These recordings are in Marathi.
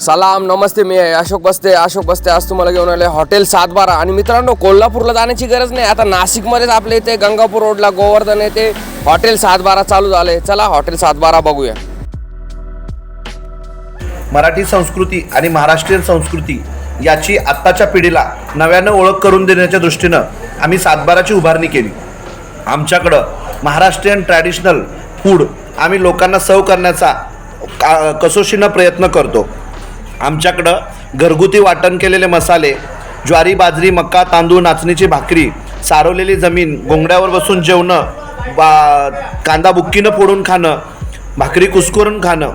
सलाम नमस्ते मी आहे अशोक बस्ते. अशोक बस्ते आज तुम्हाला घेऊन आले हॉटेल सातबारा. आणि मित्रांनो कोल्हापूरला जाण्याची गरज नाही. आता नाशिकमध्येच आपले इथे गंगापूर रोडला गोवर्धन येथे हॉटेल सातबारा चालू झाले चला हॉटेल सातबारा बघूया. मराठी संस्कृती आणि महाराष्ट्रीयन संस्कृती याची आत्ताच्या पिढीला नव्यानं ओळख करून देण्याच्या दृष्टीनं आम्ही सातबाराची उभारणी केली. आमच्याकडं महाराष्ट्रीयन ट्रॅडिशनल फूड आम्ही लोकांना सर्व करण्याचा का कसोशीनं प्रयत्न करतो. आमच्याकडं घरगुती वाटण केलेले मसाले ज्वारी बाजरी मक्का तांदूळ नाचणीची भाकरी सारवलेली जमीन गोंगड्यावर बसून जेवणं बा कांदा बुक्कीनं फोडून खाणं भाकरी कुस्करून खाणं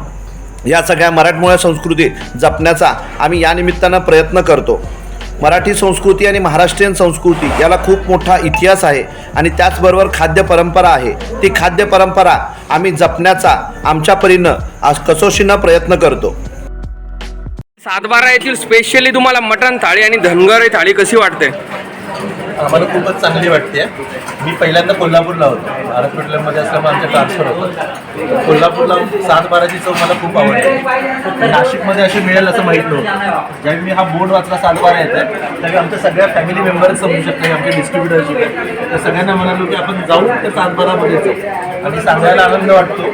या सगळ्या मराठमोळ्या संस्कृती जपण्याचा आम्ही या निमित्तानं प्रयत्न करतो. मराठी संस्कृती आणि महाराष्ट्रीयन संस्कृती याला खूप मोठा इतिहास आहे आणि त्याचबरोबर खाद्य परंपरा आहे. ती खाद्य परंपरा आम्ही जपण्याचा आमच्या परीनं आज कसोशीनं प्रयत्न करतो. सातबारा येथील स्पेशली तुम्हाला मटण थाळी आणि धनगरी थाळी कशी वाटते? आम्हाला खूपच चांगली वाटते. मी पहिल्यांदा कोल्हापूरला होतो. भारत पेट्रोलियममध्ये असल्यामुळे आमचं ट्रान्सफर होतं. कोल्हापूरला सात बाराची चव मला खूप आवडते. नाशिकमध्ये अशी मिळेल असं माहीत नव्हतं. ज्यावेळी मी हा बोर्ड वाचला सात बारा येत आहे त्यावेळी आमच्या सगळ्या फॅमिली मेंबर्स समजू शकते आमच्या डिस्ट्रीब्युटरशिप तर सगळ्यांना म्हणालो की आपण जाऊ त्या सात बारामध्ये जाऊ. आणि सांगायला आनंद वाटतो.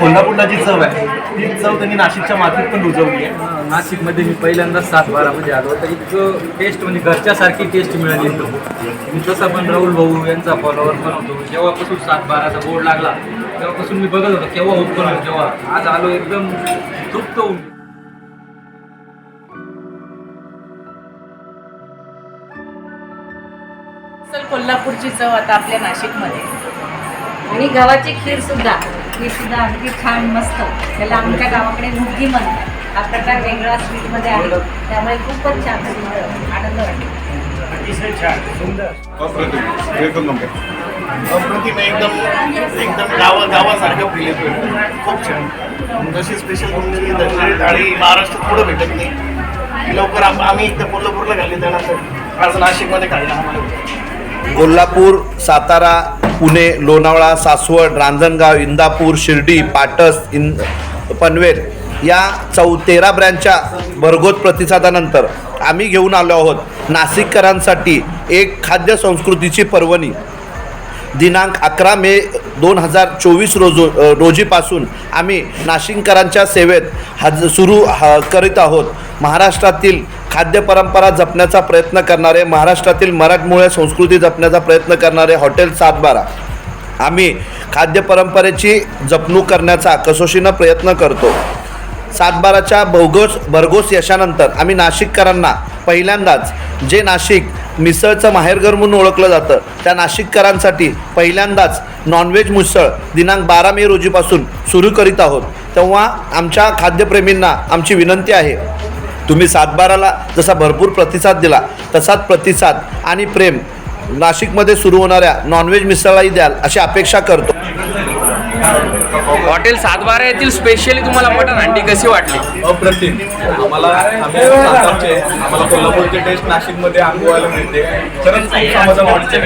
कोल्हापूरला जी चव आहे. ती चव त्यांनी नाशिकच्या मातीत पण रुजवली आहे. नाशिकमध्ये मी पहिल्यांदाच सात बारामध्ये आलो तर इतकं टेस्ट म्हणजे घरच्यासारखी टेस्ट मिळाली मी तसा पण राहुल भाऊ यांचा फॉलोअर पण होतो. जेव्हापासून सात बाराचा बोर्ड लागला तेव्हापासून मी बघत होतो केव्हा ओपन होईल केव्हा आज आलो एकदम तृप्त होऊन. कोल्हापूरची चव आता आपल्या नाशिकमध्ये. आणि गव्हाची खीर सुद्धा. ही सुद्धा अगदी छान मस्त. त्याला आमच्या गावाकडे मुद्दी म्हणतात. हा प्रकार वेगळा स्वीटमध्ये आहे. त्यामुळे खूपच छान आनंद वाटतो. अप्रतिम. एकदम एकदम गावा गावासारखं फील येतो खूप छान. जशी स्पेशल तुमची दर्शनी थाळी महाराष्ट्रात पुढं भेटत नाही. लवकर आम- आम्ही एकदा कोल्हापूरला घाली त्यानंतर आज नाशिकमध्ये खायला आम्हाला. कोल्हापूर सातारा पुणे लोणावळा सासवड रांजणगाव इंदापूर शिर्डी पाटस इन पनवेल या चौ तेरा ब्रँडच्या भरघोस प्रतिसादानंतर आम्ही घेऊन आलो आहोत नाशिककरांसाठी एक खाद्य संस्कृतीची पर्वणी. दिनांक अकरा मे दोन हजार चोवीस रोजो रोजीपासून आम्ही नाशिककरांच्या सेवेत हज सुरू ह करीत आहोत. महाराष्ट्रातील खाद्य परंपरा जपण्याचा प्रयत्न करणारे महाराष्ट्रातील मराठमोळ्या संस्कृती जपण्याचा प्रयत्न करणारे हॉटेल सातबारा. आम्ही खाद्य परंपरेची जपणूक करण्याचा कसोशीनं प्रयत्न करतो. सातबाराच्या भौगोस भरघोस यशानंतर आम्ही नाशिककरांना पहिल्यांदाच जे नाशिक मिसळचं माहेरघर म्हणून ओळखलं जातं त्या नाशिककरांसाठी पहिल्यांदाच नॉनव्हेज मिसळ दिनांक बारा मे रोजीपासून सुरू करीत आहोत. तेव्हा आमच्या खाद्यप्रेमींना आमची विनंती आहे तुम्ही सातबाराला जसा भरपूर प्रतिसाद दिला तसाच प्रतिसाद आणि प्रेम नाशिकमध्ये सुरू होणाऱ्या नॉनव्हेज मिसळलाही द्याल अशी अपेक्षा करतो. हॉटेल सातबारा येथील स्पेशली तुम्हाला मटण हंडी कशी वाटली? अप्रतिम. आम्हाला आम्ही सातारचे आम्हाला कोल्हापूरची टेस्ट नाशिकमध्ये अनुभवायला मिळते. खरंच खूप समाधान वाटतं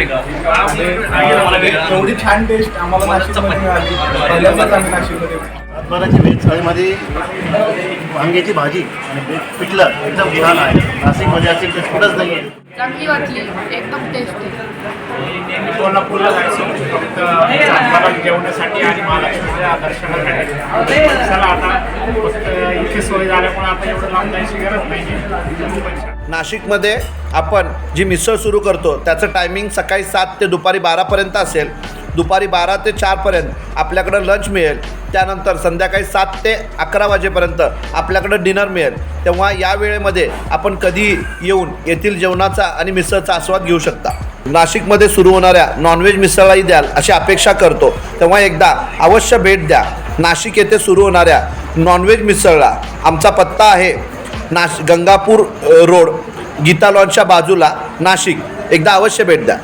आणि एवढी छान टेस्ट आम्हाला नाशिकमध्ये मिळाली. पहिल्यांदाच आम्ही नाशिकमध्ये. सातबाराची व्हेज थाळीमध्ये वांग्याची भाजी आणि पिठलं एकदम छान आहे. नाशिकमध्ये अशी कुठंच नाही आहे चांगली वाटली एकदम टेस्टी कोल्हापूरला जायचं. फक्त सातबारा जेवण्यासाठी आणि महालक्ष्मीच्या दर्शनासाठी. चला आता फक्त इथे सोय झाल्यामुळे आता एवढं लांब जायची गरज नाही नाशिकमध्ये आपण जी मिसळ सुरू करतो त्याचं टायमिंग सकाळी सात ते दुपारी बारापर्यंत असेल. दुपारी बारा ते चारपर्यंत आपल्याकडं लंच मिळेल. त्यानंतर संध्याकाळी सात ते अकरा वाजेपर्यंत आपल्याकडं डिनर मिळेल. तेव्हा या वेळेमध्ये आपण कधी येऊन येथील जेवणाचा आणि मिसळचा आस्वाद घेऊ शकता. नाशिकमध्ये सुरू होणाऱ्या नॉनव्हेज मिसळलाही द्याल अशी अपेक्षा करतो. तेव्हा एकदा अवश्य भेट द्या. नाशिक येथे सुरू होणाऱ्या नॉनव्हेज मिसळला आमचा पत्ता आहे नाश गंगापूर रोड गीता लॉनच्या बाजूला नाशिक. एकदा अवश्य भेट द्या.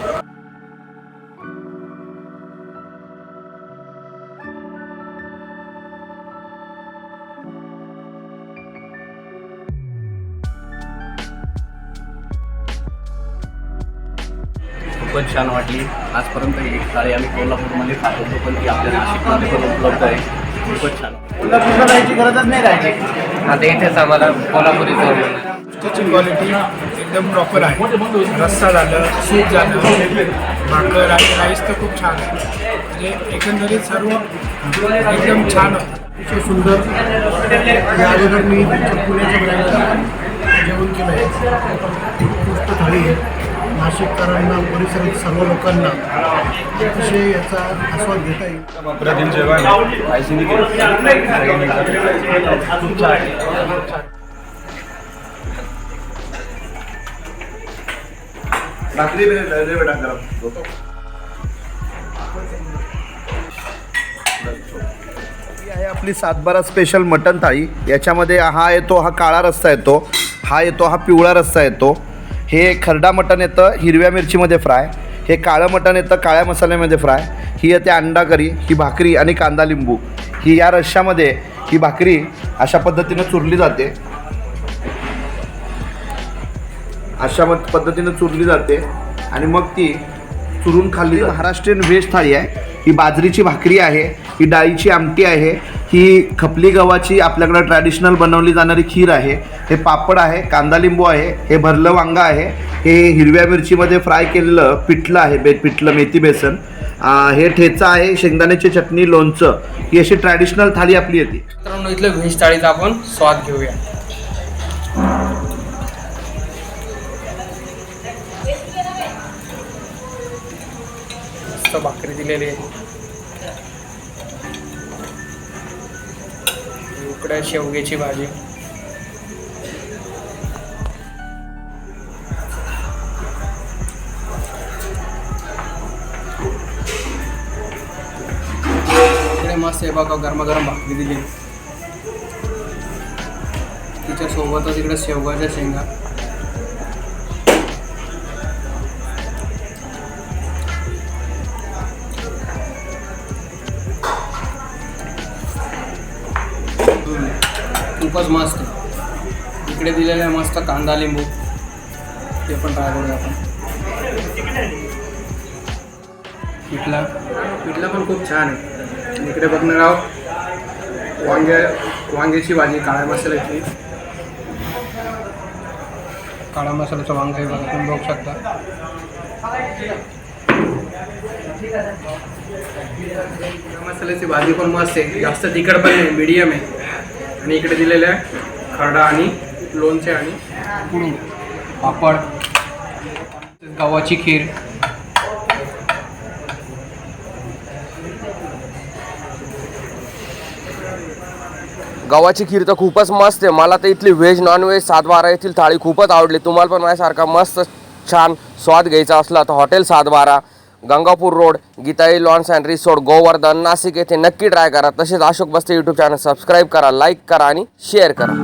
वाटली. आजपर्यंत ही थाळी आम्ही कोल्हापूरमध्ये खात होतो पण ती आपल्या नाशिकमध्ये पण उपलब्ध आहे. खूपच छान. कोल्हापूरला जायची गरजच नाही राहायची. आता इथेच आम्हाला कोल्हापुरी त्याची क्वालिटी एकदम प्रॉपर आहे. रस्सा झालं सूप झालं भाकर आणि राईस तर खूप छान आहे. म्हणजे एकंदरीत सर्व एकदम छान होतं. अतिशय सुंदर. या अगोदर मी पुण्याच्या जेवण केलं आहे. उत्कृष्ट थाळी आहे नाशिककरांना परिसरात सर्व लोकांना अतिशय याचा आस्वाद घेता येईल. वापरातील जेवण आहे. आपली सातबारा स्पेशल मटन थाळी याच्यामध्ये हा येतो हा काळा रस्सा येतो हा येतो हा पिवळा रस्सा येतो. हे खरडा मटण येतं हिरव्या मिरचीमध्ये फ्राय. हे काळं मटण येतं काळ्या मसाल्यामध्ये फ्राय. ही येते अंडा करी ही भाकरी आणि कांदा लिंबू. ही या रश्श्यामध्ये ही भाकरी अशा पद्धतीनं चुरली जाते. अशा पद्धतीनं चुरली जाते. आणि मग ती चुरून खाल्ली. महाराष्ट्रीयन व्हेज थाळी आहे. ही बाजरीची भाकरी आहे ही डाळीची आमटी आहे ही खपली गव्हाची आपल्याकडं ट्रॅडिशनल बनवली जाणारी खीर आहे हे पापड आहे कांदा लिंबू आहे हे भरलं वांगं आहे हे हिरव्या मिरचीमध्ये फ्राय केलेलं पिठलं आहे बे पिठलं मेथी बेसन. हे ठेचा आहे शेंगदाण्याची चटणी लोणचं. ही अशी ट्रॅडिशनल थाळी आपली येते. मित्रांनो इथलं व्हेज थाळीचा आपण स्वाद घेऊया. मस्त भाकरी दिलेली आहे. इकडे शेवग्याची भाजी. इकडे मस्त आहे बघा गरमागरम भाकरी दिली. तिच्या सोबतच इकडे शेवगाच्या शेंगा. खूपच मस्त. इकडे दिलेला आहे मस्त कांदा लिंबू. ते पण ट्राय करूया आपण. पिठला. पिठला पण खूप छान आहे. इकडे बघणार आहोत. वांगे वांग्याची भाजी काळ्या मसाल्याची. काळा मसाल्याचं वांग आहे बघा तुम्ही बघू शकता. मसाल्याची भाजी पण मस्त आहे. जास्त तिखट पण नाही मीडियम आहे. आणि इकडे दिलेलं आहे खरडा आणि लोणचे आणि कुडू पापड. गव्हाची खीर. गव्हाची खीर तर खूपच मस्त आहे. मला तर इथली व्हेज नॉनव्हेज सातबारा येथील थाळी खूपच आवडली. तुम्हाला पण माझ्यासारखा मस्त छान स्वाद घ्यायचा असला तर hotel Satbara. Gangapur road Gitai lawns and resort Govardhan Nashik येथे नक्की ट्राय करा. तसेच Ashok Baste YouTube channel subscribe करा लाईक करा आणि शेअर करा.